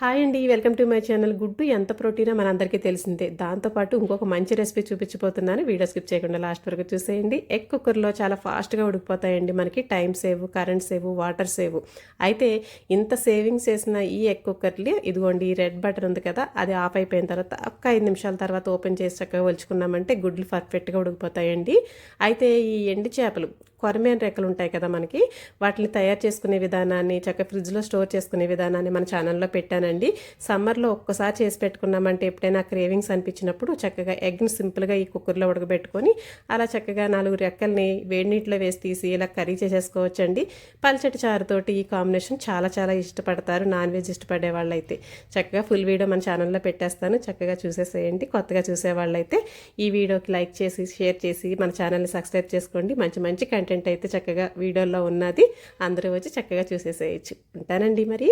Hi అండి welcome to my channel గుడ్డు. ఎంత ప్రోటీనో మనందరికీ తెలిసిందే. దాంతోపాటు ఇంకొక మంచి రెసిపీ చూపించిపోతున్నాను వీడియో స్కిప్ చేయకుండా లాస్ట్ వరకు చూసేయండి. ఎగ్ కుక్కర్లో చాలా ఫాస్ట్గా ఉడికిపోతాయండి మనకి. Time save current save water save. అయితే ఇంత సేవింగ్స్ చేసిన ఈ ఎగ్ కుక్కర్లు ఇదిగోండి ఈ రెడ్ బటన్ ఉంది కదా అది ఆఫ్ అయిపోయిన తర్వాత ఒక్క ఐదు నిమిషాల తర్వాత ఓపెన్ చేసి వలుచుకున్నామంటే ఒలుచుకున్నామంటే గుడ్లు పర్ఫెక్ట్గా ఉడికిపోతాయండి. అయితే ఈ ఎండి చేపలు కొరమేన్ రెక్కలు ఉంటాయి కదా మనకి. వాటిని తయారు చేసుకునే విధానాన్ని చక్కగా ఫ్రిడ్జ్లో స్టోర్ చేసుకునే విధానాన్ని మన ఛానల్లో పెట్టానండి. సమ్మర్లో ఒక్కసారి చేసి పెట్టుకున్నామంటే ఎప్పుడైనా క్రేవింగ్స్ అనిపించినప్పుడు చక్కగా ఎగ్ని సింపుల్గా ఈ కుక్కర్లో ఉడకబెట్టుకొని అలా చక్కగా నాలుగు రెక్కల్ని వేడి నీటిలో వేసి తీసి ఇలా కర్రీ చేసేసుకోవచ్చండి. పల్చటి చారుతోటి ఈ కాంబినేషన్ చాలా చాలా ఇష్టపడతారు. నాన్ వెజ్ ఇష్టపడే వాళ్ళైతే చక్కగా ఫుల్ వీడియో మన ఛానల్లో పెట్టేస్తాను. చక్కగా చూసేసేయండి. కొత్తగా చూసే వాళ్ళైతే ఈ వీడియోకి లైక్ చేసి షేర్ చేసి మన ఛానల్ని సబ్స్క్రైబ్ చేసుకోండి. మంచి మంచి కంటెంట్ అయితే చక్కగా వీడియోలో ఉన్నది. అందరూ వచ్చి చక్కగా చూసేసేయచ్చు. ఉంటానండి మరి.